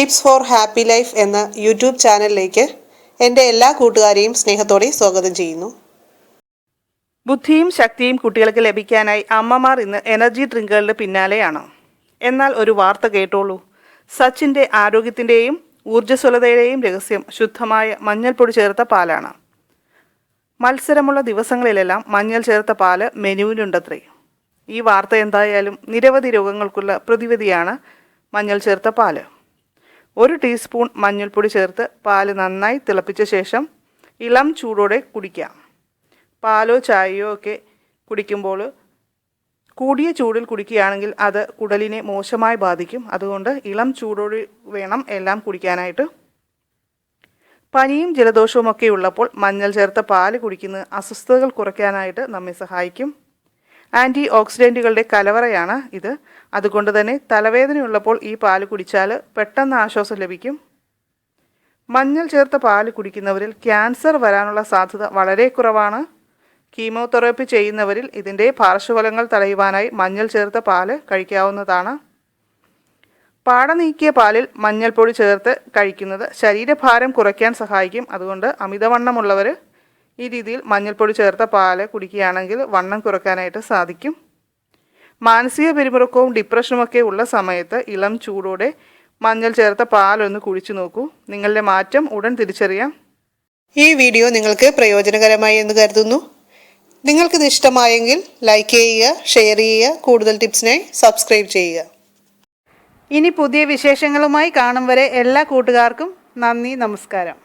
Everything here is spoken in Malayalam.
ടിപ്സ് ഫോർ ഹാപ്പി ലൈഫ് എന്ന യൂട്യൂബ് ചാനലിലേക്ക് എന്റെ എല്ലാ കൂട്ടുകാരെയും സ്നേഹത്തോടെ സ്വാഗതം ചെയ്യുന്നു. ബുദ്ധിയും ശക്തിയും കുട്ടികൾക്ക് ലഭിക്കാനായി അമ്മമാർ ഇന്ന് എനർജി ഡ്രിങ്കുകളുടെ പിന്നാലെയാണ്. എന്നാൽ ഒരു വാർത്ത കേട്ടോളൂ. സച്ചിന്റെ ആരോഗ്യത്തിന്റെയും ഊർജസ്വലതയുടെയും രഹസ്യം ശുദ്ധമായ മഞ്ഞൾപ്പൊടി ചേർത്ത പാലാണ്. മത്സരമുള്ള ദിവസങ്ങളിലെല്ലാം മഞ്ഞൾ ചേർത്ത പാൽ മെനുവിനുണ്ടത്രേ ഈ വാർത്ത എന്തായാലും നിരവധി രോഗങ്ങൾക്കുള്ള പ്രതിവിധിയാണ് മഞ്ഞൾ ചേർത്ത പാൽ. ഒരു ടീസ്പൂൺ മഞ്ഞൾപ്പൊടി ചേർത്ത് പാൽ നന്നായി തിളപ്പിച്ച ശേഷം ഇളം ചൂടോടെ കുടിക്കാം പാലോ ചായയോ ഒക്കെ കുടിക്കുമ്പോൾ കൂടിയ ചൂടിൽ കുടിക്കുകയാണെങ്കിൽ അത് കുടലിനെ മോശമായി ബാധിക്കും. അതുകൊണ്ട് ഇളം ചൂടോടെ വേണം എല്ലാം കുടിക്കാനായിട്ട്. പനിയും ജലദോഷവും ഒക്കെ ഉള്ളപ്പോൾ മഞ്ഞൾ ചേർത്ത പാൽ കുടിക്കുന്നത് അസ്വസ്ഥതകൾ കുറയ്ക്കാനായിട്ട് നമ്മെ സഹായിക്കും. ആന്റി ഓക്സിഡന്റുകളുടെ കലവറയാണ് ഇത്. അതുകൊണ്ട് തന്നെ തലവേദനയുള്ളപ്പോൾ ഈ പാൽ കുടിച്ചാൽ പെട്ടെന്ന് ആശ്വാസം ലഭിക്കും. മഞ്ഞൾ ചേർത്ത പാൽ കുടിക്കുന്നവരിൽ ക്യാൻസർ വരാനുള്ള സാധ്യത വളരെ കുറവാണ്. കീമോതെറാപ്പി ചെയ്യുന്നവരിൽ ഇതിന്റെ പാർശ്വഫലങ്ങൾ തടയുവാനായി മഞ്ഞൾ ചേർത്ത പാൽ കഴിക്കാവുന്നതാണ്. പാട നീക്കിയ പാലിൽ മഞ്ഞൾപ്പൊടി ചേർത്ത് കഴിക്കുന്നത് ശരീരഭാരം കുറയ്ക്കാൻ സഹായിക്കും. അതുകൊണ്ട് അമിതവണ്ണമുള്ളവർ ഈ രീതിയിൽ മഞ്ഞൾപ്പൊടി ചേർത്ത പാൽ കുടിക്കുകയാണെങ്കിൽ വണ്ണം കുറയ്ക്കാനായിട്ട് സാധിക്കും. മാനസിക പിരിമുറുക്കവും ഡിപ്രഷനും ഒക്കെ ഉള്ള സമയത്ത് ഇളം ചൂടോടെ മഞ്ഞൾ ചേർത്ത പാലൊന്ന് കുടിച്ചു നോക്കൂ. നിങ്ങളുടെ മാറ്റം ഉടൻ തിരിച്ചറിയാം. ഈ വീഡിയോ നിങ്ങൾക്ക് പ്രയോജനകരമായി എന്ന് കരുതുന്നു. നിങ്ങൾക്കിത് ഇഷ്ടമായെങ്കിൽ ലൈക്ക് ചെയ്യുക ഷെയർ ചെയ്യുക കൂടുതൽ ടിപ്സിനായി സബ്സ്ക്രൈബ് ചെയ്യുക. ഇനി പുതിയ വിശേഷങ്ങളുമായി കാണും വരെ എല്ലാ കൂട്ടുകാർക്കും നന്ദി നമസ്കാരം.